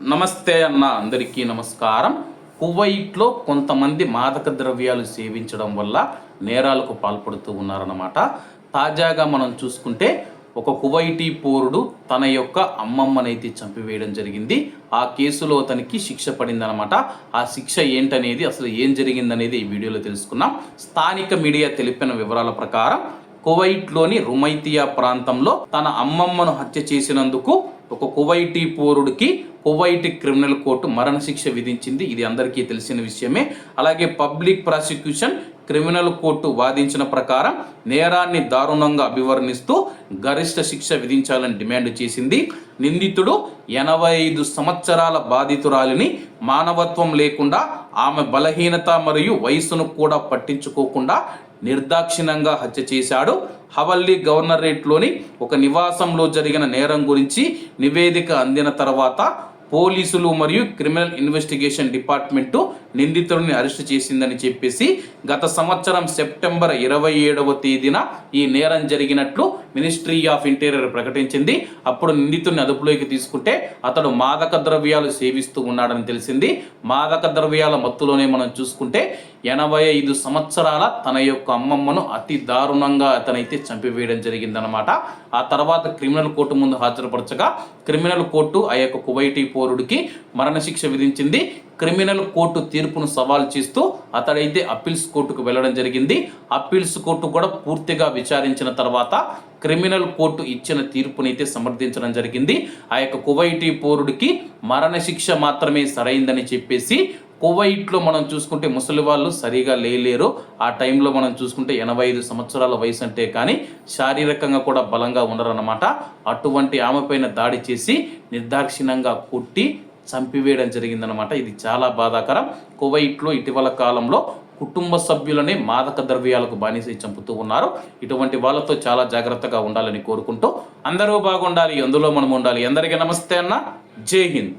నమస్తే అన్న అందరికీ నమస్కారం. కువైట్లో కొంతమంది మాదక ద్రవ్యాలు సేవించడం వల్ల నేరాలకు పాల్పడుతూ ఉన్నారన్నమాట. తాజాగా మనం చూసుకుంటే ఒక కువైటీ పౌరుడు తన యొక్క అమ్మమ్మనైతే చంపివేయడం జరిగింది. ఆ కేసులో అతనికి శిక్ష పడిందనమాట ఆ శిక్ష ఏంటనేది అసలు ఏం జరిగిందనేది ఈ వీడియోలో తెలుసుకున్నాం స్థానిక మీడియా తెలిపిన వివరాల ప్రకారం కువైట్లోని రుమైతియా ప్రాంతంలో తన అమ్మమ్మను హత్య చేసినందుకు ఒక కువైటీ పౌరుడికి కువైట్ క్రిమినల్ కోర్టు మరణశిక్ష విధించింది. ఇది అందరికీ తెలిసిన విషయమే. అలాగే పబ్లిక్ ప్రాసిక్యూషన్ క్రిమినల్ కోర్టు వాదించిన ప్రకారం నేరాన్ని దారుణంగా అభివర్ణిస్తూ గరిష్ట శిక్ష విధించాలని డిమాండ్ చేసింది. నిందితుడు ఎనభై ఐదు సంవత్సరాల బాధితురాలిని మానవత్వం లేకుండా ఆమె బలహీనత మరియు వయసును కూడా పట్టించుకోకుండా నిర్దాక్షిణ్యంగా హత్య చేశాడు. హవల్లీ గవర్నరేట్లోని ఒక నివాసంలో జరిగిన నేరం గురించి నివేదిక అందిన తర్వాత పోలీసులు మరియు క్రిమినల్ ఇన్వెస్టిగేషన్ డిపార్ట్మెంటు నిందితుడిని అరెస్ట్ చేసిందని చెప్పేసి గత సంవత్సరం సెప్టెంబర్ ఇరవై ఏడవ తేదీన ఈ నేరం జరిగినట్లు మినిస్ట్రీ ఆఫ్ ఇంటీరియర్ ప్రకటించింది. అప్పుడు నిందితుడిని అదుపులోకి తీసుకుంటే అతడు మాదక ద్రవ్యాలు సేవిస్తూ ఉన్నాడని తెలిసింది. మాదక ద్రవ్యాల మత్తులోనే మనం చూసుకుంటే ఎనభై ఐదు సంవత్సరాల తన యొక్క అమ్మమ్మను అతి దారుణంగా అతనైతే చంపివేయడం జరిగిందనమాట ఆ తర్వాత క్రిమినల్ కోర్టు ముందు హాజరుపరచగా క్రిమినల్ కోర్టు ఆ యొక్క కువైటీ పౌరుడికి మరణశిక్ష విధించింది. క్రిమినల్ కోర్టు తీర్పును సవాల్ చేస్తూ అతడైతే అప్పీల్స్ కోర్టుకు వెళ్ళడం జరిగింది. అప్పీల్స్ కోర్టు కూడా పూర్తిగా విచారించిన తర్వాత క్రిమినల్ కోర్టు ఇచ్చిన తీర్పునైతే సమర్థించడం జరిగింది. ఆ యొక్క కువైటీ పౌరుడికి మరణశిక్ష మాత్రమే సరైందని చెప్పేసి కువైట్లో మనం చూసుకుంటే ముసలి వాళ్ళు సరిగా లేలేరు. ఆ టైంలో మనం చూసుకుంటే ఎనభై ఐదు సంవత్సరాల వయసు అంటే కానీ శారీరకంగా కూడా బలంగా ఉండరన్నమాట. అటువంటి ఆమె పైన దాడి చేసి నిర్దాక్షిణ్యంగా కొట్టి చంపివేయడం జరిగిందనమాట ఇది చాలా బాధాకరం. కువైట్లో ఇటీవల కాలంలో కుటుంబ సభ్యులనే మాదక ద్రవ్యాలకు బానిసై చంపుతూ ఉన్నారు. ఇటువంటి వాళ్ళతో చాలా జాగ్రత్తగా ఉండాలని కోరుకుంటూ అందరూ బాగుండాలి అందులో మనం ఉండాలి. అందరికీ నమస్తే అన్న. జై హింద్.